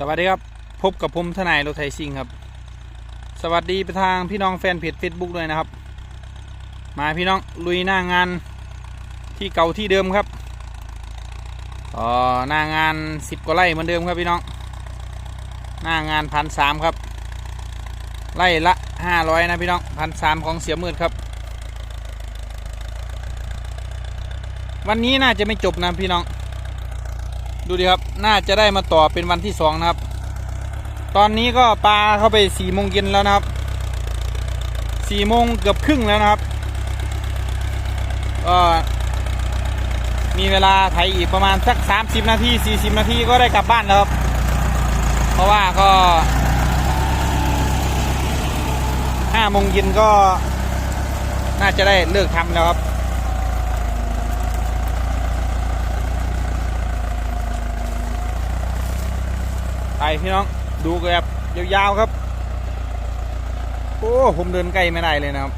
สวัสดีครับ พบกับผมทนายรถไทยซิงครับ สวัสดีไปทางพี่น้องแฟนเพจ Facebook ด้วยนะครับ มาพี่น้องลุยหน้างานที่เก่าที่เดิมครับอ๋อหน้างานสิบกว่าไร่เหมือนเดิมครับพี่น้อง หน้างานพันสามครับ ไร่ละห้าร้อยนะพี่น้องพันสามของเสียมืดครับ วันนี้น่าจะไม่จบนะพี่น้อง ดูดิครับ น่าจะได้มาต่อเป็นวันที่สองนะครับ ตอนนี้ก็ปลาเข้าไปสี่โมงเย็นแล้วนะครับสี่โมงเกือบครึ่งแล้วนะครับก็มีเวลาไถอีกประมาณสักสามสิบนาทีสี่สิบนาทีก็ได้กลับบ้านแล้วครับ เพราะว่าก็ห้าโมงเย็นก็น่าจะได้เลิกทำแล้วครับ ไปพี่น้องดูกันแบบยาวๆครับ โอ้ผมเดินใกล้ไม่ได้เลยนะครับ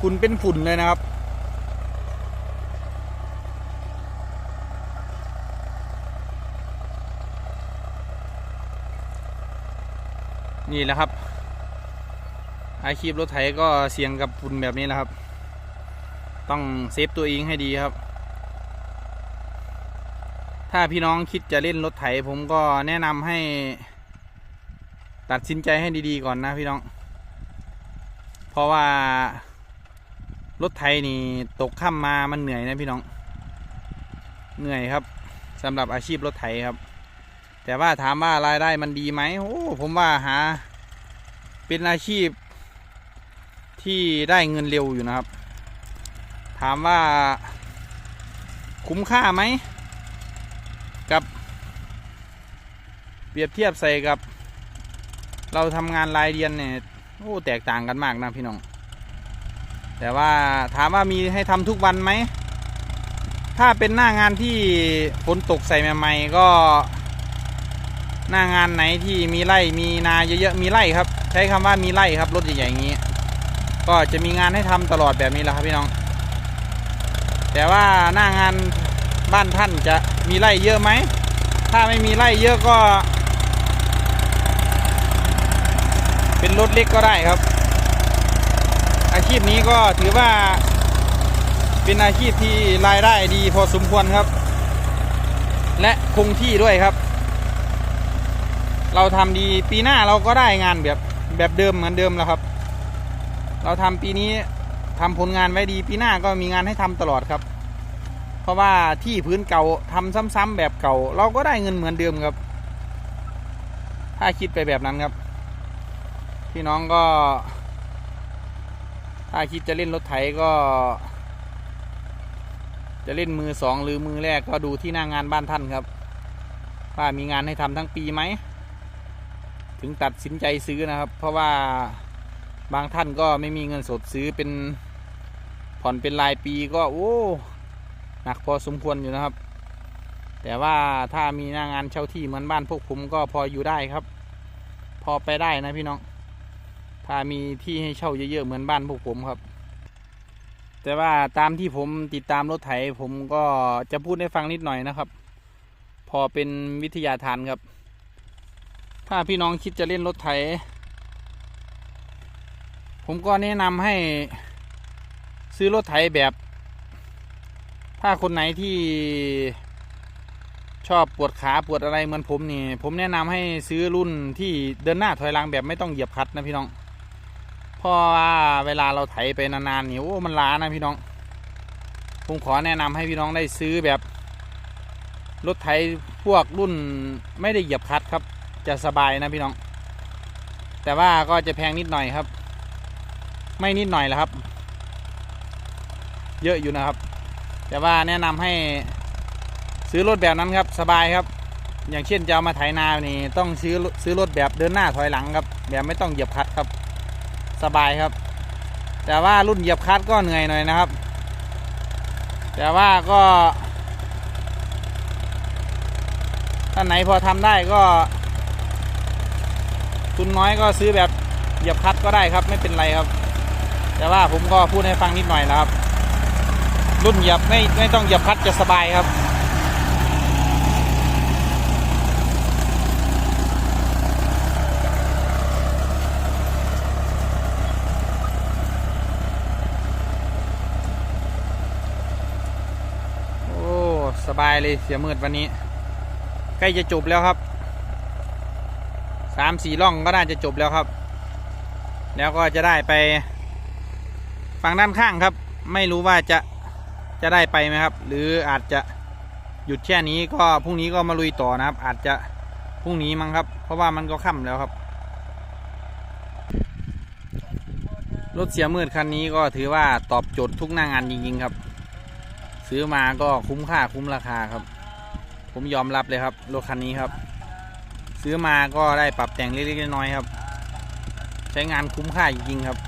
ฝุ่นเป็นฝุ่นเลยนะครับ นี่แหละครับ อาชีพรถไถก็เสี่ยงกับฝุ่นแบบนี้แหละครับ ต้องเซฟตัวเองให้ดีครับ ถ้าพี่น้องคิดจะเล่นรถไถ ผมก็แนะนำให้ตัดสินใจให้ดีๆก่อนนะพี่น้อง เพราะว่ารถไถนี่ตกค่ำมามันเหนื่อยนะพี่น้อง เหนื่อยครับสำหรับอาชีพรถไถครับ แต่ว่าถามว่ารายได้มันดีไหมโอ้ผมว่าหา เป็นอาชีพที่ได้เงินเร็วอยู่นะครับ ถามว่าคุ้มค่าไหม กับ เปรียบเทียบใส่กับ เราทำงานรายเดือนเนี่ยโอ้แตกต่างกันมากนะพี่น้อง แต่ว่าถามว่ามีให้ทำทุกวันไหม ถ้าเป็นหน้างานที่ฝนตกใส่ใหม่ๆก็ หน้างานไหนที่มีไร่มีนาเยอะๆมีไร่ครับ ใช้คำว่ามีไร่ครับรถใหญ่ๆอย่างนี้ ก็จะมีงานให้ทำตลอดแบบนี้แหละครับพี่น้อง แต่ว่าหน้างานบ้านท่านจะมีไร่เยอะไหม ถ้าไม่มีไร่เยอะก็ เป็นรถเล็กก็ได้ครับ อาชีพนี้ก็ถือว่า เป็นอาชีพที่รายได้ดีพอสมควรครับ และคงที่ด้วยครับ เราทำดีปีหน้าเราก็ได้งานแบบแบบเดิมเหมือนเดิมแล้วครับ เราทำปีนี้ทำผลงานไว้ดีปีหน้าก็มีงานให้ทำตลอดครับ เพราะว่าที่พื้นเก่าทำซ้ำๆแบบเก่า เราก็ได้เงินเหมือนเดิมครับ ถ้าคิดไปแบบนั้นครับ พี่น้องก็ ถ้าคิดจะเล่นรถไถก็ จะเล่นมือสองหรือมือแรกก็ดูที่หน้างงานบ้านท่านครับ ว่ามีงานให้ทำทั้งปีไหม ถึงตัดสินใจซื้อนะครับ เพราะว่าบางท่านก็ไม่มีเงินสดซื้อเป็นผ่อนเป็นรายปีก็โอ้หนักพอสมควรอยู่นะครับ แต่ว่าถ้ามีหน้างานเช่าที่เหมือนบ้านพวกผมก็พออยู่ได้ครับ พอไปได้นะพี่น้อง ถ้ามีที่ให้เช่าเยอะๆเหมือนบ้านพวกผมครับ แต่ว่าตามที่ผมติดตามรถไถผมก็จะพูดให้ฟังนิดหน่อยนะครับ พอเป็นวิทยาทานครับ ถ้าพี่น้องคิดจะเล่นรถไถ ผมก็แนะนำให้ซื้อรถไถแบบ ถ้าคนไหนที่ชอบปวดขาปวดอะไรเหมือนผมนี่ ผมแนะนำให้ซื้อรุ่นที่เดินหน้าถอยหลังแบบไม่ต้องเหยียบคัดนะพี่น้อง พราะว่าเวลาเราไถไปนานๆนี่โอ้มันล้านะพี่น้องผมขอแนะนำให้พี่น้องได้ซื้อแบบรถไถพวกรุ่นไม่ได้เหยียบคัดครับ จะสบายนะพี่น้อง แต่ว่าก็จะแพงนิดหน่อยครับ ไม่นิดหน่อยแหละครับ เยอะอยู่นะครับ แต่ว่าแนะนำให้ซื้อรถแบบนั้นครับสบายครับ อย่างเช่นจะเอามาไถนานี่ต้องซื้อซื้อรถแบบเดินหน้าถอยหลังครับ แบบไม่ต้องเหยียบคัดครับ สบายครับ แต่ว่ารุ่นเหยียบคัดก็เหนื่อยหน่อยนะครับ แต่ว่าก็ท่านไหนพอทำได้ก็ ทุนน้อยก็ซื้อแบบเหยียบคัดก็ได้ครับ ไม่เป็นไรครับ แต่ว่าผมก็พูดให้ฟังนิดหน่อยนะครับ รุ่นเหยียบไม่ไม่ต้องเหยียบคัดจะสบายครับ บายเลยเสียมืดวันนี้ ใกล้จะจบแล้วครับสามสี่ร่องก็น่าจะจบแล้วครับ แล้วก็จะได้ไปฝั่งด้านข้างครับ ไม่รู้ว่าจะจะได้ไปไหมครับ หรืออาจจะหยุดแค่นี้ก็พรุ่งนี้ก็มาลุยต่อนะครับ อาจจะพรุ่งนี้มั้งครับ เพราะว่ามันก็ค่ำแล้วครับ รถเสียมืดคันนี้ก็ถือว่าตอบโจทย์ทุกหน้างานจริงๆครับ ซื้อมาก็คุ้มค่าคุ้มราคาครับ ผมยอมรับเลยครับรถคันนี้ครับ ซื้อมาก็ได้ปรับแต่งเล็กๆน้อยๆครับ ใช้งานคุ้มค่าจริงๆครับ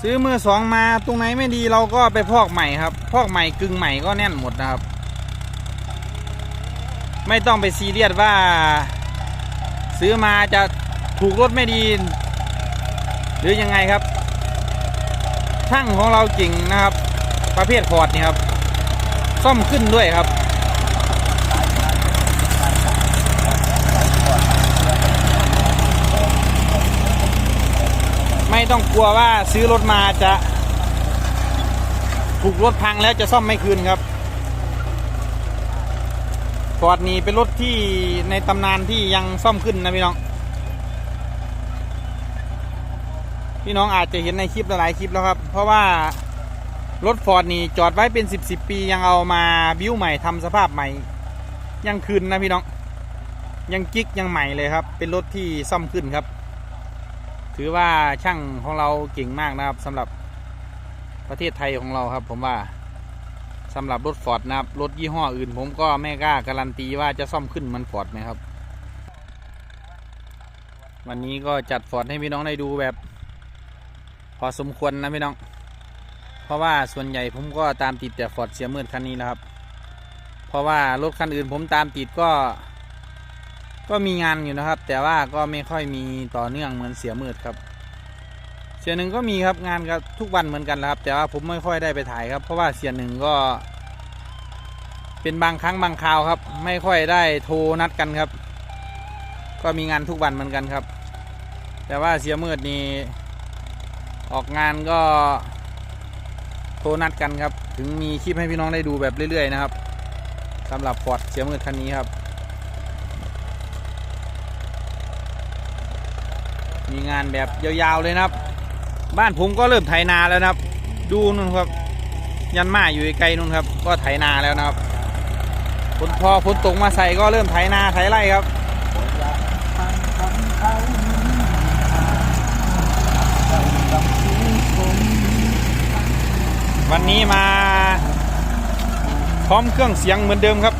ซื้อมือสองมาตรงไหนไม่ดีเราก็ไปพอกใหม่ครับ พอกใหม่กึ่งใหม่ก็แน่นหมดนะครับ ไม่ต้องไปซีเรียสว่า ซื้อมาจะถูกรถไม่ดี หรือยังไงครับช่างของเราเก่งนะครับ ประเภทฟอร์ดนี่ครับ ซ่อมขึ้นด้วยครับ ไม่ต้องกลัวว่าซื้อรถมาจะถูกรถพังแล้วจะซ่อมไม่คืนครับฟอร์ดนี่เป็นรถที่ในตำนานที่ยังซ่อมขึ้นนะพี่น้อง พี่น้องอาจจะเห็นในคลิปหลายคลิปแล้วครับ เพราะว่า รถฟอร์ดนี่จอดไว้เป็น10บสิบปียังเอามาบิ้วใหม่ทำสภาพใหม่ ยังคืนนะพี่น้อง ยังกิ๊กยังใหม่เลยครับ เป็นรถที่ซ่อมขึ้นครับ ถือว่าช่างของเราเก่งมากนะครับสำหรับประเทศไทยของเราครับ ผมว่าสำหรับรถฟอร์ดนะครับรถยี่ห้ออื่น ผมก็ไม่กล้าการันตีว่าจะซ่อมขึ้นมันฟอร์ดไหมครับ วันนี้ก็จัดฟอร์ดให้พี่น้องได้ดูแบบ พอสมควรนะพี่น้อง ราะว่าส่วนใหญ่ผมก็ตามติดแต่ฟอร์ดเสียมืดคันนี้แล้วครับ เพราะว่ารถคันอื่นผมตามติดก็ ก็มีงานอยู่นะครับ แต่ว่าก็ไม่ค่อยมีต่อเนื่องเหมือนเสียมืดครับ เสียหนึ่งก็มีครับงานกับทุกวันเหมือนกันแหละครับ แต่ว่าผมไม่ค่อยได้ไปถ่ายครับ เพราะว่าเสียหนึ่งก็ เป็นบางครั้งบางคราวครับ ไม่ค่อยได้โทรนัดกันครับ ก็มีงานทุกวันเหมือนกันครับ แต่ว่าเสียมืดนี่ออกงานก็ โทรนัดกันครับ ถึงมีคลิปให้พี่น้องได้ดูแบบเรื่อยๆนะครับสำหรับฟอร์ดเสียมืดคันนี้ครับ มีงานแบบยาวๆเลยนะครับ บ้านผมก็เริ่มไถนาแล้วนะครับ ดูนู่นครับ ยันมาอยู่ไกลนู่นครับ ก็ไถนาแล้วนะครับฝนพอฝนตกมาใส่ก็เริ่มไถนาไถไร่ครับ นนี้มา พร้อมเครื่องเสียงเหมือนเดิมครับ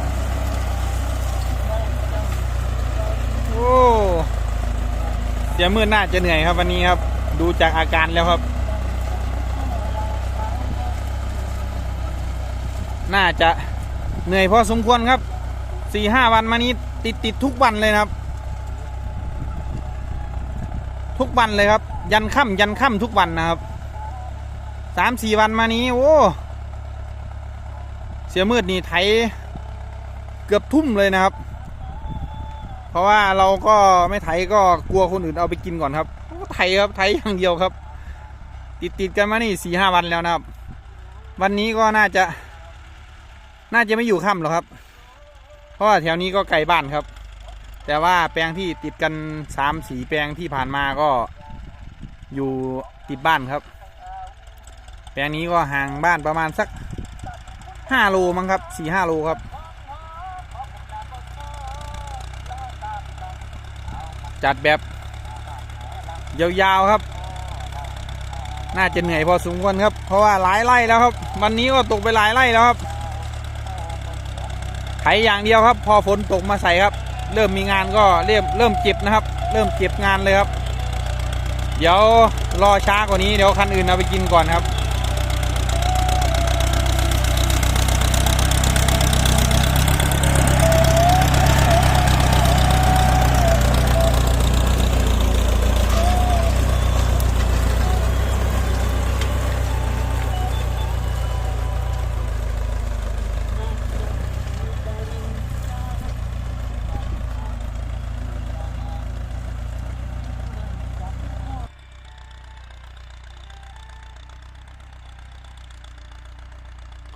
โอ้เสียมืดน่าจะเหนื่อยครับวันนี้ครับ ดูจากอาการแล้วครับ น่าจะเหนื่อยพอสมควรครับสี่ห้าวันมานี้ติดติดทุกวันเลยครับ ทุกวันเลยครับ ยันค่ำยันค่ำทุกวันนะครับ สามสี่วันมานี้โอ้เสียมืดนี่ไถเกือบทุ่มเลยนะครับ เพราะว่าเราก็ไม่ไถก็กลัวคนอื่นเอาไปกินก่อนครับไถครับไถอย่างเดียวครับ ติดติดกันมานี่สี่ห้าวันแล้วนะครับ วันนี้ก็น่าจะ น่าจะไม่อยู่ค่ำหรอกครับ เพราะว่าแถวนี้ก็ไกลบ้านครับ แต่ว่าแปลงที่ติดกันสามสีแปลงที่ผ่านมาก็อยู่ติดบ้านครับ แปลงนี้ก็ห่างบ้านประมาณสักห้าโลมั้งครับสี่ห้าโลครับ จัดแบบยาวๆครับ น่าจะเหนื่อยพอสมควรครับ เพราะว่าหลายไร่แล้วครับ วันนี้ก็ตกไปหลายไร่แล้วครับไถอย่างเดียวครับ พอฝนตกมาใส่ครับ เริ่มมีงานก็เริ่มเริ่มเจ็บนะครับ เริ่มเจ็บงานเลยครับ เดี๋ยวรอช้ากว่านี้เดี๋ยวคันอื่นเอาไปกินก่อนครับ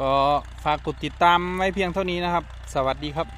ก็ฝากกดติดตามไว้เพียงเท่านี้นะครับ สวัสดีครับ